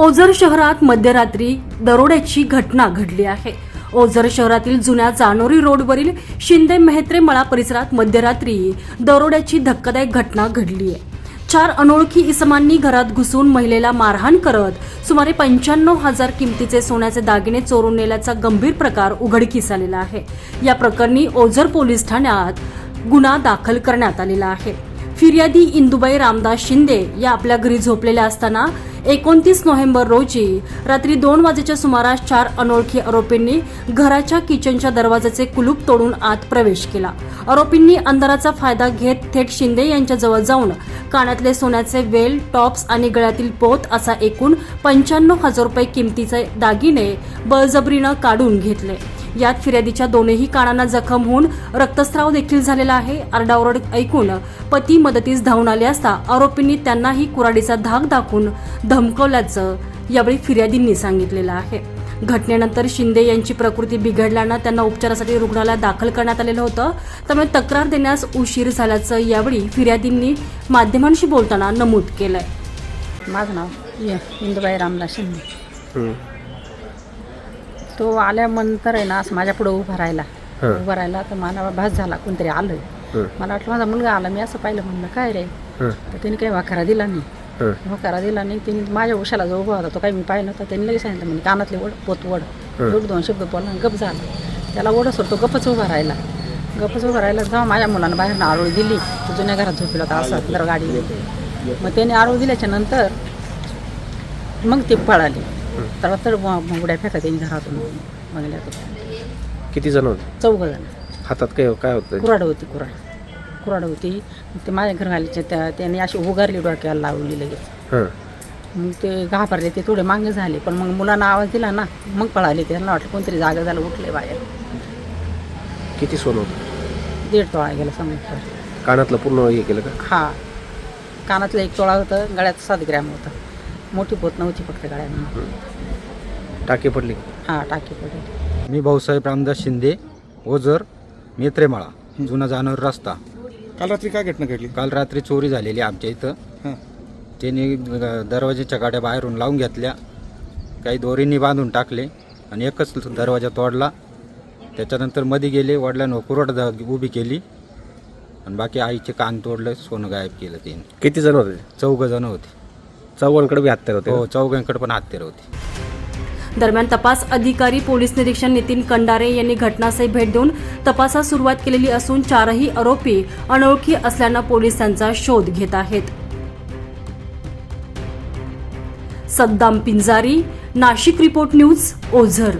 ओझर शहरात मध्यरात्री दरोड्याची घटना घडली आहे. ओझर शहरातील जुन्या जानोरी रोडवरील शिंदे मेहत्रे मळा परिसरात मध्यरात्री दरोड्याची धक्कादायक घटना घडली आहे. चार अनोळखी इसमांनी घरात घुसून महिलेला मारहाण करत सुमारे पंच्याण्णव हजार किमतीचे सोन्याचे दागिने चोरून नेल्याचा गंभीर प्रकार उघडकीस आलेला आहे. या प्रकरणी ओझर पोलीस ठाण्यात गुन्हा दाखल करण्यात आलेला आहे. फिर्यादी इंदुबाई रामदास शिंदे या आपल्या घरी झोपलेल्या असताना एकोणतीस नोव्हेंबर रोजी रात्री दोन वाजेच्या सुमारास चार अनोळखी आरोपींनी घराच्या किचनच्या दरवाजाचे कुलूप तोडून आत प्रवेश केला. आरोपींनी अंधाराचा फायदा घेत थेट शिंदे यांच्याजवळ जाऊन कानातले सोन्याचे वेल टॉप्स आणि गळ्यातील पोत असा एकूण पंच्याण्णव हजार रुपये किमतीचे दागिने बळजबरीनं काढून घेतले. यात फिर्यादीच्या दोनही कानांना जखम होऊन रक्तस्राव देखील झालेला आहे. आरडाओरड ऐकून पती मदतीस धावून आले असता आरोपींनी त्यांनाही कुराडीचा धाक दाखवून धमकवल्याचं यावेळी फिर्यादींनी सांगितलेलं आहे. घटनेनंतर शिंदे यांची प्रकृती बिघडल्यानं त्यांना उपचारासाठी रुग्णालयात दाखल करण्यात आलेलं होतं. त्यामुळे तक्रार देण्यास उशीर झाल्याचं यावेळी फिर्यादींनी माध्यमांशी बोलताना नमूद केलंय. माझं नाव य इंदुबाई रामदास शिंदे. हं. तो आल्यानंतर आहे ना असं माझ्या पुढं उभा राहिला. उभा राहिला तर मला भास झाला कोणतरी आलं. मला वाटलं माझा मुलगा आला मी असं पाहिलं म्हणलं काय रे. तर त्यांनी काही वाकारा दिला नाही. वाकारा दिला नाही. त्यांनी माझ्या उशाला जो उभा होता तो काही मी पाहिलं नव्हतं. त्यांनी लगेच सांगितलं म्हणजे कानातले वड पोत वड. दोन दोन शब्द बोलला गप झाला. त्याला ओढ तो गपच उभा राहिला. गपच उभा राहिला जेव्हा माझ्या मुलानं बाहेरनं आरोळी दिली. तो जुन्या घरात झोपला होता असं जर गाडी मग त्याने आरोळी दिल्याच्या नंतर मग ते पळाले. तर उड्या फेका त्यांनी घरातून बंगल्यातून किती जण होते? चौघ जण. हातात काय काय होतं? कुराड होती कुराड कुराड होती. ते माझ्या घरवालीचे त्या त्याने अशी उगारली डोक्याला लावली लगेच. हां. मग ते घाबरले ते थोडे मागे झाले. पण मग मुलांना आवाज दिला ना मग पळाले. त्यांना वाटलं कोणतरी जागा झालं उठले बाहेर. किती सोनं होतं? दीड तोळा गेला समजा कानातलं पूर्ण हे केलं का? हा. कानातलं एक तोळा होतं गळ्यात सात ग्रॅम होतं. मोठी पोत नव्हती फक्त गळ्यामध्ये टाके पडली. हा टाकी पडली. मी भाऊसाहेब रामदास शिंदे ओझर मेत्रेमाळा जुना जाणवर रस्ता. काल रात्री काय घटना घडली? काल रात्री चोरी झालेली आमच्या इथं. हां. त्यांनी ग- दरवाजेच्या गाड्या बाहेरून लावून घेतल्या. काही दोरींनी बांधून टाकले आणि एकच दरवाजा तोडला. त्याच्यानंतरमध्ये गेले वडिलांवर कुरड द- उभी केली. आणि बाकी आईचे कान तोडलं सोनं गायब केलं त्यांनी. किती जण होते? चौघ जण होते. चौघांकडे बी हत्यार होते हो चौघांकडे पण हत्यार होते. दरम्यान तपास अधिकारी पोलीस निरीक्षक नितीन कंडारे यांनी घटनास्थळी भेट देऊन तपासास सुरुवात केलेली असून चारही आरोपी अनोळखी असल्यानं पोलीस त्यांचा शोध घेत आहेत. Saddam Pinjari Nashik report news Ozar.